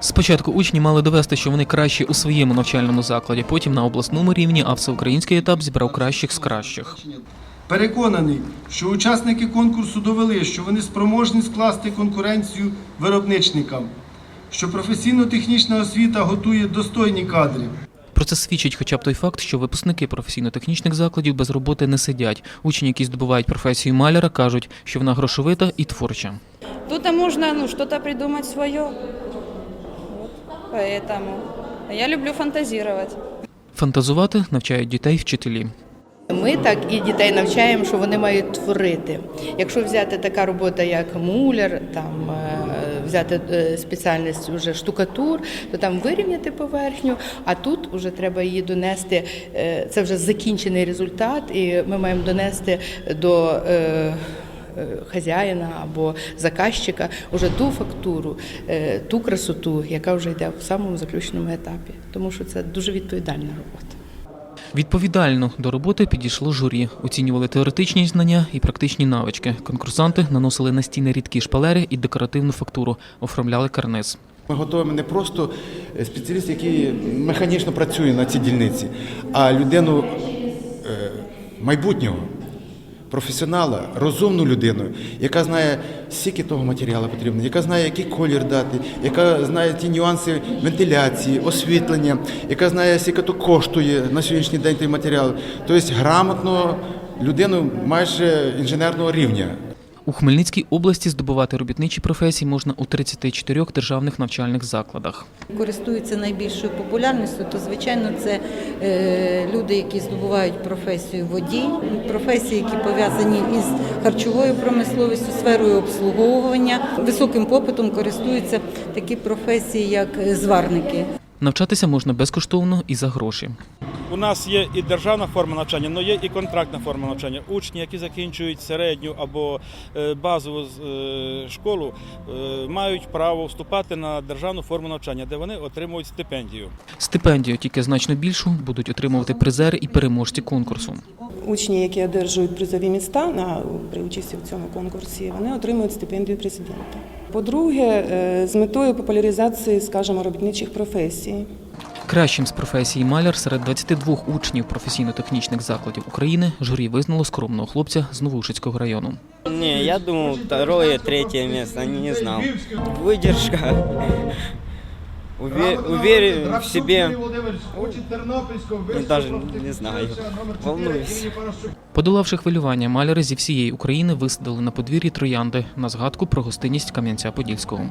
Спочатку учні мали довести, що вони кращі у своєму навчальному закладі, потім на обласному рівні, а всеукраїнський етап зібрав кращих з кращих. Переконаний, що учасники конкурсу довели, що вони спроможні скласти конкуренцію виробничникам, що професійно-технічна освіта готує достойні кадри. Про це свідчить хоча б той факт, що випускники професійно-технічних закладів без роботи не сидять. Учні, які здобувають професію маляра, кажуть, що вона грошовита і творча. Тут можно ну, что-то придумать свое. Поэтому я люблю фантазировать. Фантазувати навчають дітей вчителі. Ми так і дітей навчаємо, що вони мають творити. Якщо взяти така робота, як муляр, там е, взяти е, спеціальність вже штукатур, то там вирівняти поверхню, а тут вже треба її донести. е, Це вже закінчений результат, і ми маємо донести до. Е, е, Хазяїна або заказчика уже ту фактуру, е, ту красоту, яка вже йде в самому заключному етапі, тому що це дуже відповідальна робота. Відповідально до роботи підійшло журі, оцінювали теоретичні знання і практичні навички. Конкурсанти наносили на стіни рідкі шпалери і декоративну фактуру, оформляли карниз. Ми готуємо не просто спеціаліст, який механічно працює на цій дільниці, а людину е, майбутнього, професіонала, розумну людину, яка знає, скільки того матеріалу потрібно, яка знає, який колір дати, яка знає ті нюанси вентиляції, освітлення, яка знає, скільки то коштує на сьогоднішній день той матеріал. Тобто грамотно людину майже інженерного рівня. У Хмельницькій області здобувати робітничі професії можна у 34 державних навчальних закладах. користуються найбільшою популярністю, то звичайно це е, люди, які здобувають професію водій, професії, які пов'язані із харчовою промисловістю, сферою обслуговування. Високим попитом користуються такі професії, як е, зварники. Навчатися можна безкоштовно і за гроші. У нас є і державна форма навчання, але є і контрактна форма навчання. Учні, які закінчують середню або е, базову е, школу, е, мають право вступати на державну форму навчання, де вони отримують стипендію. Стипендію, тільки значно більшу, будуть отримувати призери і переможці конкурсу. Учні, які одержують призові міста на при участі в цьому конкурсі, вони отримують стипендію президента. По-друге, з метою популяризації, скажімо, робітничих професій. Кращим з професії маляр серед 22 учнів професійно-технічних закладів України журі визнало скромного хлопця з Новушицького району. Не, я думал второе, третье место, не, знал. Выдержка, уверен в себе, ну, даже не знаю, волнуюсь. Подолавши хвилювання, маляри зі всієї України висадили на подвір'ї троянди на згадку про гостинність Кам'янця Подільського.